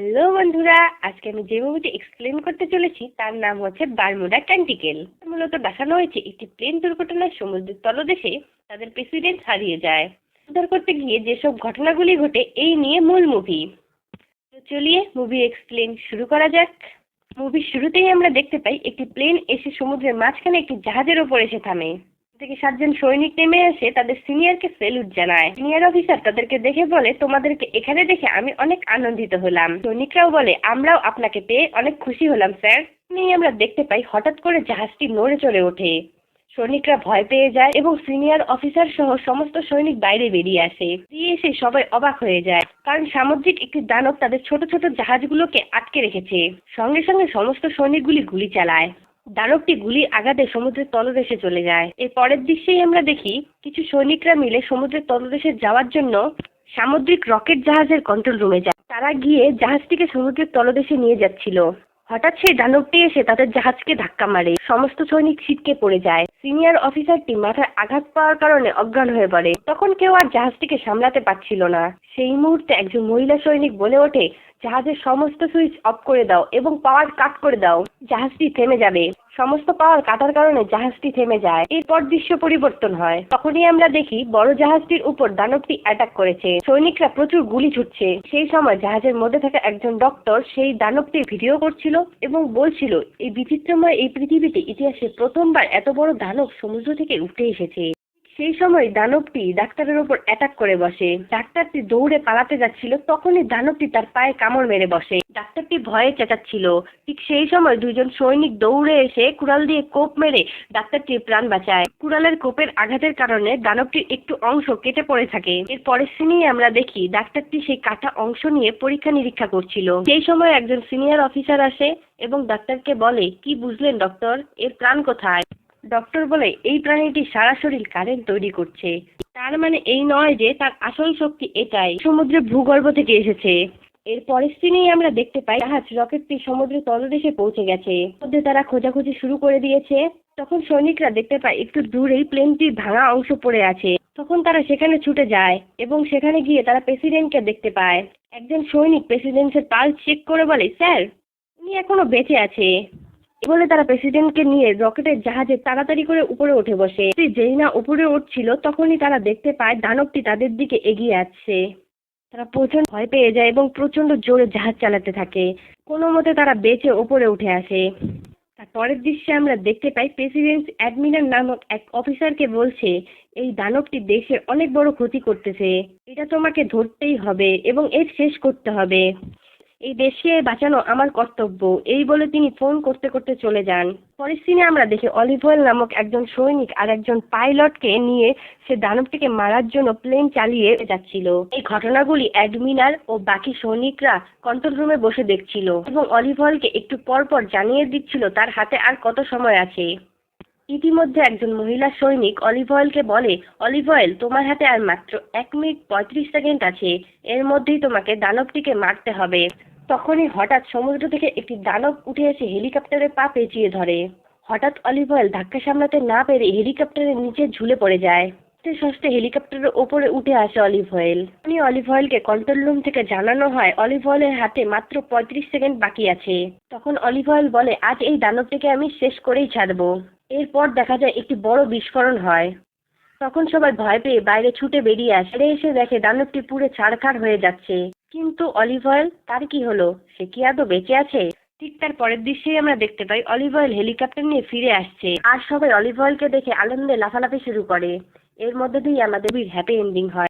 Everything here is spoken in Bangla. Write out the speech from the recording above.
হ্যালো বন্ধুরা, আজকে আমি যে মুভিটি এক্সপ্লেন করতে চলেছি, তার নাম হচ্ছে বারমুডা ক্যান্টিকেল মূলত দেখানো হয়েছে একটি প্লেন দুর্ঘটনায় সমুদ্রের তলদেশে তাদের প্রেসিডেন্ট হারিয়ে যায়। উদ্ধার করতে গিয়ে যেসব ঘটনাগুলি ঘটে, এই নিয়ে মূল মুভি তো চলিয়ে মুভি এক্সপ্লেন শুরু করা যাক। মুভির শুরুতেই আমরা দেখতে পাই, একটি প্লেন এসে সমুদ্রের মাঝখানে একটি জাহাজের ওপর এসে থামে। থেকে সাতজন সৈনিক নেমে এসে তাদের সিনিয়রকে সেলুট জানায়। সিনিয়র অফিসার তাদেরকে দেখে বলে, তোমাদেরকে এখানে দেখে আমি অনেক আনন্দিত হলাম। সৈনিকরাও বলে, আমরাও আপনাকে পেয়ে অনেক খুশি হলাম, স্যার। নিয়ে আমরা দেখতে পাই হঠাৎ করে জাহাজটি নড়ে চড়ে ওঠে। সৈনিকরা ভয় পেয়ে যায় এবং সিনিয়র অফিসার সহ সমস্ত সৈনিক বাইরে বেরিয়ে আসে। দিয়ে এসে সবাই অবাক হয়ে যায়, কারণ সামুদ্রিক একটি দানব তাদের ছোট ছোট জাহাজগুলোকে আটকে রেখেছে। সঙ্গে সঙ্গে সমস্ত সৈনিকগুলি গুলি চালায়। দানবটি গুলির আঘাতে সমুদ্রের তলদেশে চলে যায়। এর পরের দৃশ্যেই আমরা দেখি, কিছু সৈনিকরা মিলে সমুদ্রের তলদেশে যাওয়ার জন্য সামুদ্রিক রকেট জাহাজের কন্ট্রোল রুমে যায়। তারা গিয়ে জাহাজটিকে সমুদ্রের তলদেশে নিয়ে যাচ্ছিল। হঠাৎ সেই দানবটি এসে তাদের জাহাজকে ধাক্কা মারে। সমস্ত সৈনিক ছিটকে পড়ে যায়। সিনিয়র অফিসারটি মাথায় আঘাত পাওয়ার কারণে অজ্ঞান হয়ে পড়ে। তখন কেউ আর জাহাজটিকে সামলাতে পারছিল না। সেই মুহূর্তে একজন মহিলা সৈনিক বলে ওঠে, জাহাজের সমস্ত সুইচ অফ করে দাও এবং পাওয়ার কাট করে দাও। জাহাজটি থেমে যাবে। সমস্ত পাওয়ার কাটার কারণে জাহাজটি থেমে যায়। এরপর দৃশ্য পরিবর্তন হয়। তখনই আমরা দেখি বড় জাহাজটির উপর দানবটি অ্যাটাক করেছে। সৈনিকরা প্রচুর গুলি ছুটছে। সেই সময় জাহাজের মধ্যে থাকা একজন ডক্টর সেই দানবটির ভিডিও করছিল এবং বলছিল, এই বিচিত্রময় এই পৃথিবীতে ইতিহাসে প্রথমবার এত বড় দানব সমুদ্র থেকে উঠে এসেছে। সেই সময় দানবটি ডাক্তারের ওপর অ্যাটাক করে বসে। ডাক্তারটি দৌড়ে পালাতে যাচ্ছিল, তখনই দানবটি তার পায়ে কামড় মেরে বসে। ডাক্তারটি ভয়ে চেঁচাচ্ছিল। ঠিক সেই সময় দুজন সৈনিক দৌড়ে এসে কুড়াল দিয়ে কোপ মেরে ডাক্তারটির প্রাণ বাঁচায়। কুড়ালের কোপের আঘাতের কারণে দানবটির একটু অংশ কেটে পড়ে থাকে। এর পরের সিনেই আমরা দেখি, ডাক্তারটি সেই কাটা অংশ নিয়ে পরীক্ষা নিরীক্ষা করছিল। সেই সময় একজন সিনিয়র অফিসার আসে এবং ডাক্তারকে বলে, কি বুঝলেন, ডক্টর? এর প্রাণ কোথায়? ডক্টর বলে, এই প্রাণীটি সারা শরীর কারেন্ট তৈরি করছে। তার মানে এই নয় যে, তার আসল শক্তি এটাই। সমুদ্রের ভূগর্ভ থেকে এসেছে। এর পরের সিনেই আমরা দেখতে পাই, জাহাজ রকেটটি সমুদ্রের তলদেশে পৌঁছে গেছে। মধ্যে তারা খোঁজাখুঁজি শুরু করে দিয়েছে। তখন সৈনিকরা দেখতে পায়, একটু দূরেই প্লেনটির ভাঙা অংশ পড়ে আছে। তখন তারা সেখানে ছুটে যায় এবং সেখানে গিয়ে তারা প্রেসিডেন্টকে দেখতে পায়। একজন সৈনিক প্রেসিডেন্টের পাল চেক করে বলে, স্যার, উনি এখনও বেঁচে আছে। বলে তারা প্রেসিডেন্টকে নিয়ে রকেটের জাহাজে তাড়াতাড়ি করে উপরে উঠে বসে। যেই না উপরে উঠছিল, তখনই তারা দেখতে পায় দানবটি তাদের দিকে এগিয়ে আসছে তারা প্রচণ্ড ভয় পেয়ে যায় এবং প্রচণ্ড জোরে জাহাজ চালাতে থাকে। কোনো মতে তারা বেঁচে ওপরে উঠে আসে। তার পরের দৃশ্যে আমরা দেখতে পাই প্রেসিডেন্ট অ্যাডমিরাল নামক এক অফিসারকে বলছে, এই দানবটি দেশের অনেক বড় ক্ষতি করতেছে। এটা তোমাকে ধরতেই হবে এবং এর শেষ করতে হবে। এই দেশকে বাঁচানো আমার কর্তব্য। এই বলে তিনি ফোন করতে করতে চলে যান। পরের সিনে আমরা দেখি অলিভয়েল নামক একজন সৈনিক আর একজন পাইলটকে নিয়ে সে দানবটিকে মারার জন্য প্লেন চালিয়ে যাচ্ছিল। এই ঘটনাগুলি অ্যাডমিনাল ও বাকি সৈনিকরা কন্ট্রোল রুমে বসে দেখছিল এবং অলিভয়েলকে একটু পর পর জানিয়ে দিচ্ছিল তার হাতে আর কত সময় আছে। ইতিমধ্যে একজন মহিলা সৈনিক অলিভ অয়েলকে বলে অলিভ অয়েল তোমার হাতে আর মাত্র এক মিনিট পঁয়ত্রিশ সেকেন্ড আছে। এর মধ্যেই তোমাকে দানবটিকে মারতে হবে। তখনই হঠাৎ সমুদ্র থেকে একটি দানব উঠে এসে হেলিকপ্টারের পা পেঁচিয়ে ধরে। হঠাৎ অলিভ অয়েল ধাক্কা সামলাতে না পেরে হেলিকপ্টারের নিচে ঝুলে পড়ে যায়। আস্তে সস্তে হেলিকপ্টারের ওপরে উঠে আসে অলিভ অয়েল উনি অলিভ অয়েলকে কন্ট্রোল রুম থেকে জানানো হয় অলিভ অয়েলের হাতে মাত্র পঁয়ত্রিশ সেকেন্ড বাকি আছে। তখন অলিভ অয়েল বলে, আজ এই দানবটিকে আমি শেষ করেই ছাড়বো। এরপর দেখা যায় একটি বড় বিস্ফোরণ হয়। তখন সবাই ভয় পেয়ে বাইরে ছুটে বেরিয়ে আসে। এসে দেখে দানবটি পুরো ছাড়খাড় হয়ে যাচ্ছে। কিন্তু অলিভ অয়েল, তার কি হলো? সে কি আদৌ বেঁচে আছে? ঠিক তার পরের দৃশ্যেই আমরা দেখতে পাই অলিভ অয়েল হেলিকপ্টার নিয়ে ফিরে আসছে। আর সবাই অলিভ অয়েলকে দেখে আনন্দে লাফালাফি শুরু করে। এর মধ্যে দিয়ে আমাদের হ্যাপি এন্ডিং হয়।